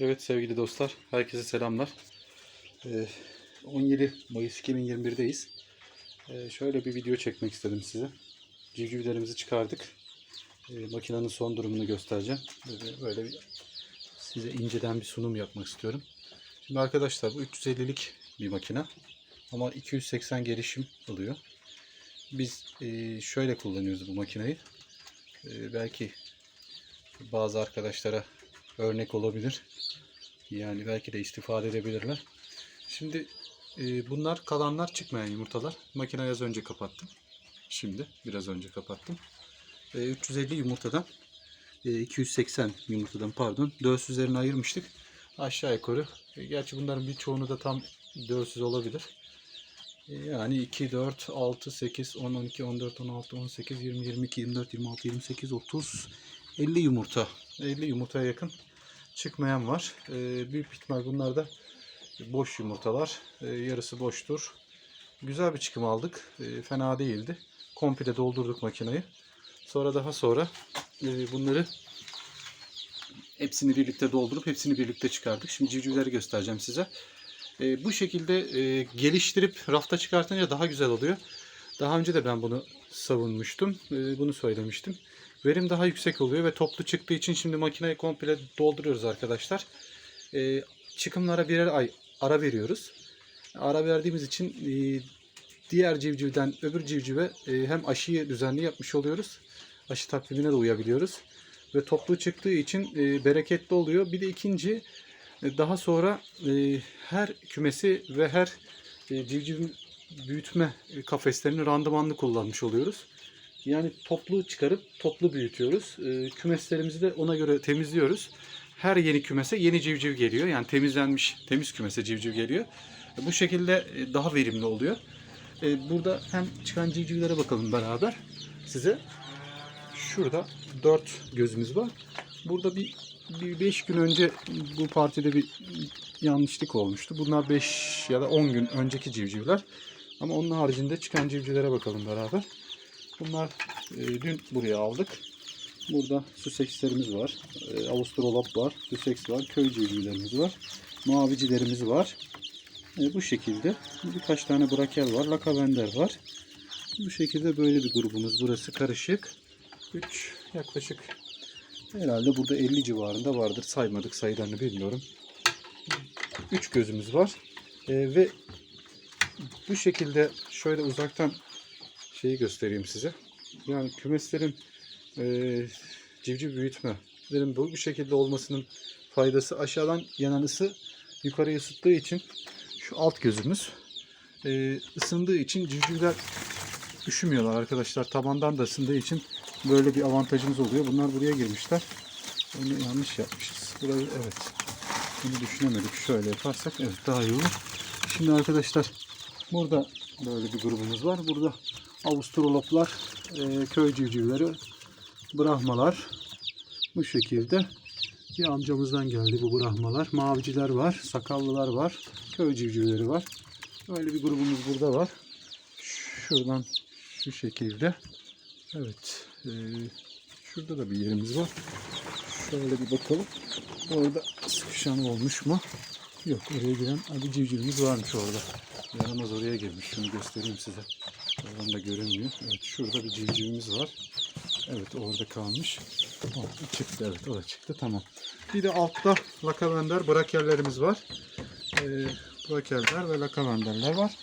Evet sevgili dostlar, herkese selamlar. Ee, 17 Mayıs 2021'deyiz. Ee, şöyle bir video çekmek istedim size. Civcivlerimizi çıkardık. Ee, makinenin son durumunu göstereceğim. Böyle, bir, size inceden bir sunum yapmak istiyorum. Şimdi arkadaşlar bu 350'lik bir makine. Ama 280 gelişim alıyor. Biz e, şöyle kullanıyoruz bu makineyi. Belki bazı arkadaşlara örnek olabilir. Yani belki de istifade edebilirler. Şimdi e, bunlar kalanlar çıkmayan yumurtalar. Makineyi az önce kapattım. Şimdi biraz önce kapattım. E, 350 yumurtadan e, 280 yumurtadan pardon dölsüzlerini ayırmıştık. Aşağı yukarı. E, gerçi bunların birçoğunu da tam dölsüz olabilir. E, yani 2, 4, 6, 8, 10, 12, 14, 16, 18, 20, 22, 24, 26, 28, 30, 50 yumurta. 50 yumurtaya yakın çıkmayan var. Ee, büyük ihtimal bunlar da boş yumurtalar. Ee, yarısı boştur. Güzel bir çıkım aldık. Ee, fena değildi. Komple doldurduk makineyi. Sonra daha sonra e, bunları hepsini birlikte doldurup hepsini birlikte çıkardık. Şimdi civcivleri göstereceğim size. Ee, bu şekilde e, geliştirip rafta çıkartınca daha güzel oluyor. Daha önce de ben bunu savunmuştum. e, bunu söylemiştim. Verim daha yüksek oluyor ve toplu çıktığı için şimdi makineyi komple dolduruyoruz arkadaşlar. E, çıkımlara birer ay ara veriyoruz. Ara verdiğimiz için e, diğer civcivden öbür civcive e, hem aşıyı düzenli yapmış oluyoruz. Aşı takvimine de uyabiliyoruz. Ve toplu çıktığı için e, bereketli oluyor. Bir de ikinci e, daha sonra e, her kümesi ve her e, civciv büyütme kafeslerini randımanlı kullanmış oluyoruz. Yani toplu çıkarıp toplu büyütüyoruz. E, kümeslerimizi de ona göre temizliyoruz. Her yeni kümese yeni civciv geliyor. Yani temizlenmiş temiz kümese civciv geliyor. E, bu şekilde e, daha verimli oluyor. E, burada hem çıkan civcivlere bakalım beraber size. Şurada 4 gözümüz var. Burada bir 5 gün önce bu partide bir yanlışlık olmuştu. Bunlar 5 ya da 10 gün önceki civcivler. Ama onun haricinde çıkan civcivlere bakalım beraber. Bunlar e, dün buraya aldık. Burada Sussex'lerimiz var. E, Avustralop var. Sussex var. Köy civcivlerimiz var. Mavicilerimiz var. E, bu şekilde. Birkaç tane brakel var. Lakavender var. Bu şekilde böyle bir grubumuz. Burası karışık. 3 yaklaşık herhalde burada 50 civarında vardır. Saymadık sayılarını bilmiyorum. 3 gözümüz var. E, ve bu şekilde şöyle uzaktan şeyi göstereyim size. Yani kümeslerin e, civciv büyütmelerin bu, bu şekilde olmasının faydası aşağıdan yanan ısı yukarıya ısıttığı için şu alt gözümüz e, ısındığı için civcivler üşümüyorlar arkadaşlar. Tabandan da ısındığı için böyle bir avantajımız oluyor. Bunlar buraya girmişler. Onu yanlış yapmışız. Burayı evet. Bunu düşünemedik. Şöyle yaparsak evet daha iyi olur. Şimdi arkadaşlar burada böyle bir grubumuz var. Burada Avustraloplar, e, köy civcivleri, Brahmalar bu şekilde. Bir amcamızdan geldi bu Brahmalar. Maviciler var, sakallılar var, köy civcivleri var. Böyle bir grubumuz burada var. Şuradan şu şekilde. Evet. e, şurada da bir yerimiz var. Şöyle bir bakalım. Orada sıkışan olmuş mu? Yok oraya giren bir civcivimiz varmış orada. Yaramaz oraya girmiş. Şunu göstereyim size. Oradan da görünmüyor. Evet şurada bir civcivimiz var. Evet orada kalmış. O çıktı evet o da çıktı tamam. Bir de altta lakavender brakellerimiz var. Ee, brakeller ve lakavenderler var.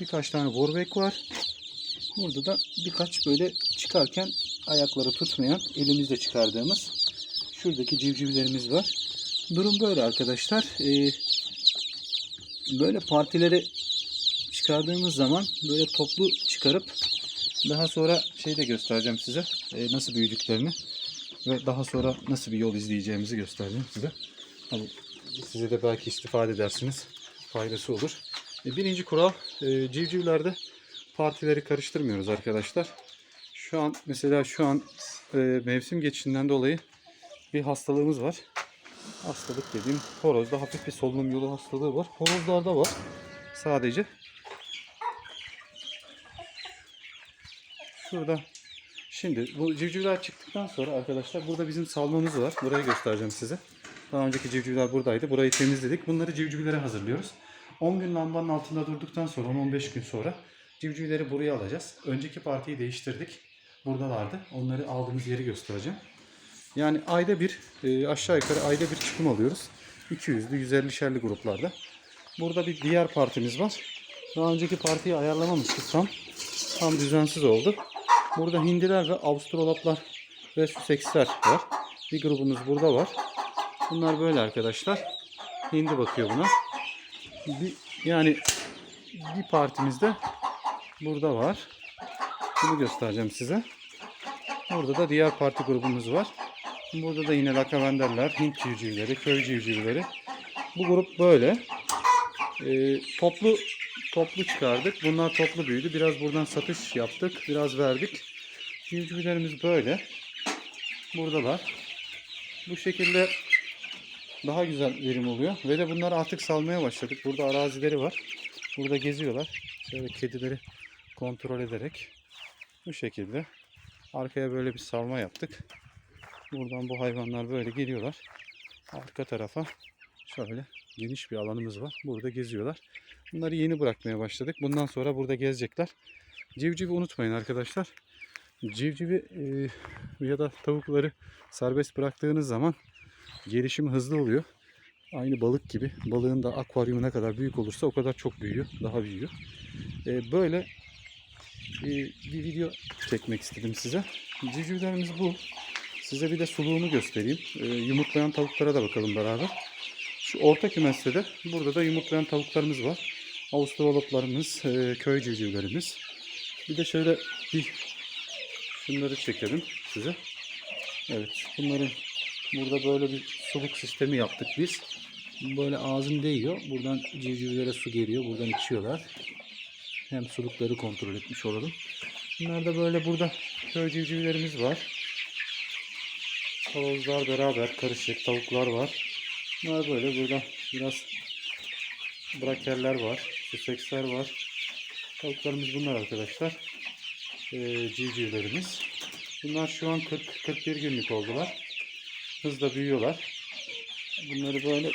Birkaç tane Warbeck var. Burada da birkaç böyle çıkarken ayakları tutmayan elimizle çıkardığımız şuradaki civcivlerimiz var. Durum böyle arkadaşlar. Ee, böyle partileri çıkardığımız zaman böyle toplu çıkarıp daha sonra şey de göstereceğim size e, nasıl büyüdüklerini ve daha sonra nasıl bir yol izleyeceğimizi göstereceğim size. Hani size de belki istifade edersiniz. Faydası olur. E, birinci kural e, civcivlerde partileri karıştırmıyoruz arkadaşlar. Şu an mesela şu an e, mevsim geçişinden dolayı bir hastalığımız var. Hastalık dediğim horozda hafif bir solunum yolu hastalığı var. Horozlarda var sadece. Şurada şimdi bu civcivler çıktıktan sonra arkadaşlar burada bizim salmamız var. Burayı göstereceğim size. Daha önceki civcivler buradaydı. Burayı temizledik. Bunları civcivlere hazırlıyoruz. 10 gün lambanın altında durduktan sonra 10-15 gün sonra civcivleri buraya alacağız. Önceki partiyi değiştirdik. Buradalardı. Onları aldığımız yeri göstereceğim. Yani ayda bir e, aşağı yukarı ayda bir çıkım alıyoruz. 200'lü 150'şerli gruplarda. Burada bir diğer partimiz var. Daha önceki partiyi ayarlamamıştık tam. Tam düzensiz oldu. Burada hindiler ve avustraloplar ve süseksler var. Bir grubumuz burada var. Bunlar böyle arkadaşlar. Hindi bakıyor buna. Bir, yani bir partimizde burada var. Bunu göstereceğim size. Burada da diğer parti grubumuz var. Burada da yine lakavenderler, Hint civcivleri, köy civcivleri. Bu grup böyle. Ee, toplu toplu çıkardık. Bunlar toplu büyüdü. Biraz buradan satış yaptık. Biraz verdik. Civcivlerimiz böyle. Buradalar. Bu şekilde daha güzel verim oluyor. Ve de bunları artık salmaya başladık. Burada arazileri var. Burada geziyorlar. Şöyle kedileri kontrol ederek bu şekilde arkaya böyle bir salma yaptık. Buradan bu hayvanlar böyle geliyorlar. Arka tarafa şöyle geniş bir alanımız var. Burada geziyorlar. Bunları yeni bırakmaya başladık. Bundan sonra burada gezecekler. Civcivi unutmayın arkadaşlar. Civcivi e, ya da tavukları serbest bıraktığınız zaman gelişimi hızlı oluyor. Aynı balık gibi. Balığın da akvaryumu ne kadar büyük olursa o kadar çok büyüyor. Daha büyüyor. E, böyle e, bir video çekmek istedim size. Civcivlerimiz bu. Size bir de suluğunu göstereyim. E, yumurtlayan tavuklara da bakalım beraber. Şu orta kümeste de burada da yumurtlayan tavuklarımız var. Avustraloplarımız, e, köy civcivlerimiz. Bir de şöyle bir şunları çekelim size. Evet bunların burada böyle bir suluk sistemi yaptık biz. Böyle ağzım değiyor. Buradan civcivlere su geliyor. Buradan içiyorlar. Hem sulukları kontrol etmiş olalım. Bunlar da böyle burada köy civcivlerimiz var. Horozlar beraber karışık tavuklar var. Bunlar böyle burada biraz brakerler var. Süseksler var. Tavuklarımız bunlar arkadaşlar. Ee, civcivlerimiz. Bunlar şu an 40-41 günlük oldular. Hızla büyüyorlar. Bunları böyle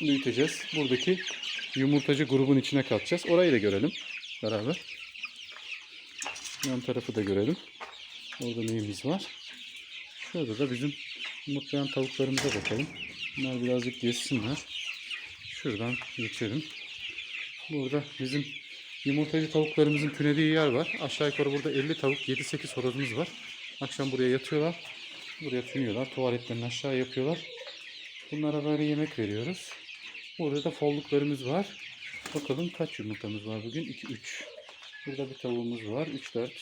büyüteceğiz. Buradaki yumurtacı grubun içine katacağız. Orayı da görelim beraber. Yan tarafı da görelim. Orada neyimiz var. Şurada da bizim yumurtlayan tavuklarımıza bakalım. Bunlar birazcık gezsinler. Şuradan geçelim. Burada bizim yumurtacı tavuklarımızın tünediği yer var. Aşağı yukarı burada 50 tavuk, 7-8 horozumuz var. Akşam buraya yatıyorlar. Buraya tünüyorlar. Tuvaletlerini aşağı yapıyorlar. Bunlara böyle yemek veriyoruz. Burada da folluklarımız var. Bakalım kaç yumurtamız var bugün? 2, 3. Burada bir tavuğumuz var. 3, 4.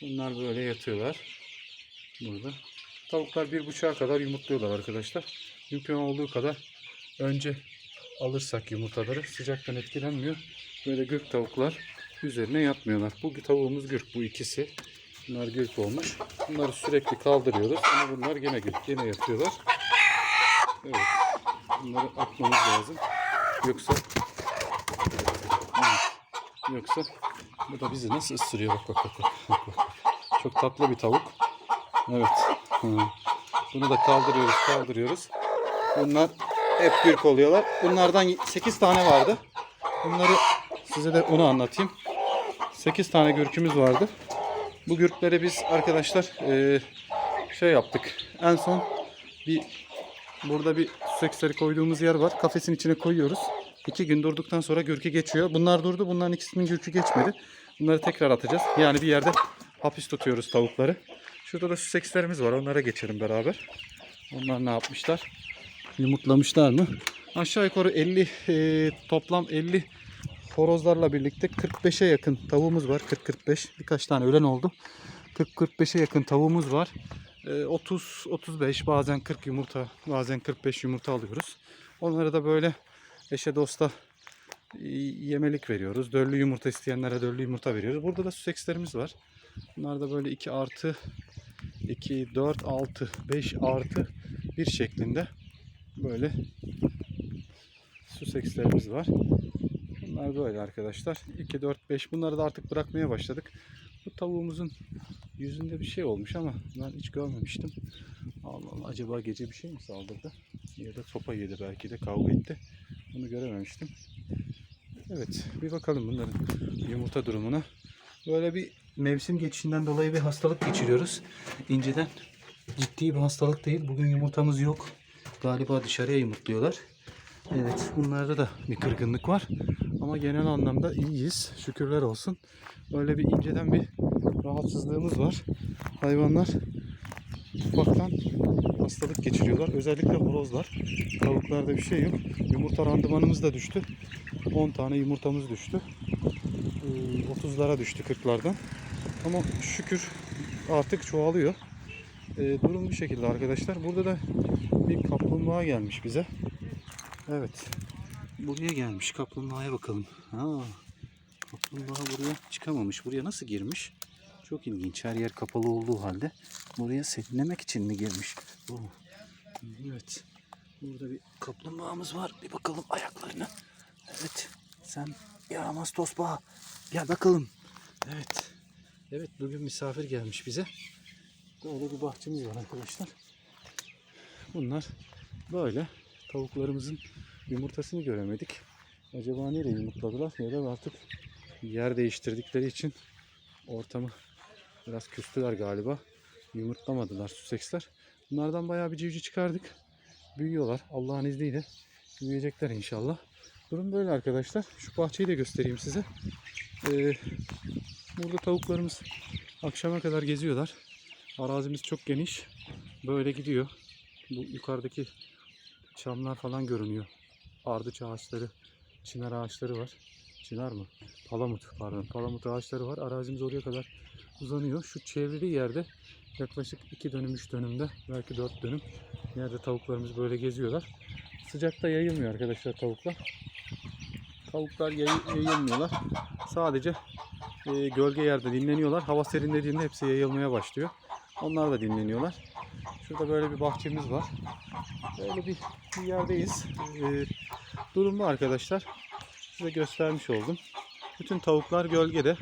Bunlar böyle yatıyorlar. Burada. Tavuklar bir buçuğa kadar yumurtluyorlar arkadaşlar. Mümkün olduğu kadar önce alırsak yumurtaları sıcaktan etkilenmiyor. Böyle gürk tavuklar üzerine yatmıyorlar. Bu tavuğumuz gürk bu ikisi. Bunlar gürk olmuş. Bunları sürekli kaldırıyoruz ama bunlar gene gürk. Gene yatıyorlar. Evet. Bunları atmamız lazım. Yoksa. Yoksa bu da bizi nasıl ısırıyor bak bak bak. bak. Çok tatlı bir tavuk. Evet. Bunu da kaldırıyoruz kaldırıyoruz. Bunlar hep gürk oluyorlar. Bunlardan 8 tane vardı. Bunları size de onu anlatayım. 8 tane gürkümüz vardı. Bu gürkleri biz arkadaşlar eee, şey yaptık. En son bir burada bir süseksleri koyduğumuz yer var. Kafesin içine koyuyoruz. İki gün durduktan sonra gürkü geçiyor. Bunlar durdu. Bunların ikisinin gürkü geçmedi. Bunları tekrar atacağız. Yani bir yerde hapis tutuyoruz tavukları. Şurada da süsekslerimiz var. Onlara geçelim beraber. Onlar ne yapmışlar? Yumurtlamışlar mı? Aşağı yukarı 50 e, toplam 50 horozlarla birlikte 45'e yakın tavuğumuz var. 40-45 birkaç tane ölen oldu. 40-45'e yakın tavuğumuz var. 30-35 bazen 40 yumurta bazen 45 yumurta alıyoruz. Onlara da böyle eşe dosta e, yemelik veriyoruz. Döllü yumurta isteyenlere döllü yumurta veriyoruz. Burada da süsekslerimiz var. Bunlar da böyle 2 artı 2, 4, 6, 5 artı 1 şeklinde böyle süsekslerimiz var. Bunlar böyle arkadaşlar. 2, 4, 5 bunları da artık bırakmaya başladık. Bu tavuğumuzun yüzünde bir şey olmuş ama ben hiç görmemiştim. Allah Allah acaba gece bir şey mi saldırdı? Ya da sopa yedi belki de kavga etti. Bunu görememiştim. Evet bir bakalım bunların yumurta durumuna. Böyle bir mevsim geçişinden dolayı bir hastalık geçiriyoruz. İnceden ciddi bir hastalık değil. Bugün yumurtamız yok. Galiba dışarıya yumurtluyorlar. Evet bunlarda da bir kırgınlık var. Ama genel anlamda iyiyiz. Şükürler olsun. Böyle bir inceden bir rahatsızlığımız var. Hayvanlar ufaktan hastalık geçiriyorlar. Özellikle horozlar. Tavuklarda bir şey yok. Yumurta randımanımız da düştü. 10 tane yumurtamız düştü. Ee, 30'lara düştü 40'lardan. Ama şükür artık çoğalıyor. Ee, durum bu şekilde arkadaşlar. Burada da bir kaplumbağa gelmiş bize. Evet. Buraya gelmiş. Kaplumbağaya bakalım. Ha. Kaplumbağa buraya çıkamamış. Buraya nasıl girmiş? Çok ilginç. Her yer kapalı olduğu halde buraya serinlemek için mi girmiş? Oh. Evet. Burada bir kaplumbağamız var. Bir bakalım ayaklarına. Evet. Sen yaramaz tosbağa. Gel bakalım. Evet. Evet bugün misafir gelmiş bize. Böyle bir bahçemiz var arkadaşlar. Bunlar böyle. Tavuklarımızın yumurtasını göremedik. Acaba nereye yumurtladılar ya da artık yer değiştirdikleri için ortamı biraz küstüler galiba. Yumurtlamadılar süseksler. Bunlardan bayağı bir civciv çıkardık. Büyüyorlar. Allah'ın izniyle büyüyecekler inşallah. Durum böyle arkadaşlar. Şu bahçeyi de göstereyim size. Ee, burada tavuklarımız akşama kadar geziyorlar. Arazimiz çok geniş. Böyle gidiyor. Bu yukarıdaki çamlar falan görünüyor. Ardıç ağaçları, çınar ağaçları var. Çınar mı? Palamut pardon. Palamut ağaçları var. Arazimiz oraya kadar uzanıyor. Şu çevrili yerde yaklaşık 2 dönüm 3 dönümde belki 4 dönüm yerde tavuklarımız böyle geziyorlar. Sıcakta yayılmıyor arkadaşlar tavuklar. Tavuklar yay- yayılmıyorlar. Sadece e, gölge yerde dinleniyorlar. Hava serinlediğinde hepsi yayılmaya başlıyor. Onlar da dinleniyorlar. Şurada böyle bir bahçemiz var. Böyle bir, bir yerdeyiz. Ee, durum bu arkadaşlar. Size göstermiş oldum. Bütün tavuklar gölgede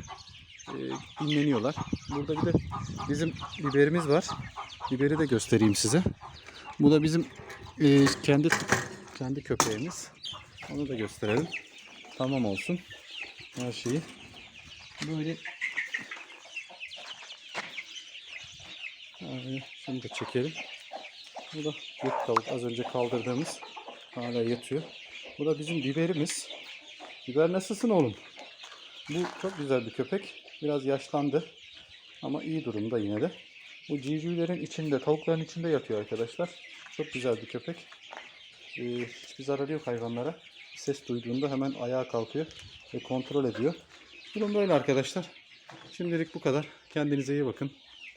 e, dinleniyorlar. Burada bir de bizim biberimiz var. Biberi de göstereyim size. Bu da bizim e, kendi kendi köpeğimiz. Onu da gösterelim. Tamam olsun. Her şeyi. Böyle Abi, şunu da çekelim. Bu da tavuk az önce kaldırdığımız hala yatıyor. Bu da bizim biberimiz. Biber nasılsın oğlum? Bu çok güzel bir köpek. Biraz yaşlandı. Ama iyi durumda yine de. Bu civcivlerin içinde, tavukların içinde yatıyor arkadaşlar. Çok güzel bir köpek. Ee, hiçbir zararı yok hayvanlara. Ses duyduğunda hemen ayağa kalkıyor ve kontrol ediyor. Durum böyle arkadaşlar. Şimdilik bu kadar. Kendinize iyi bakın.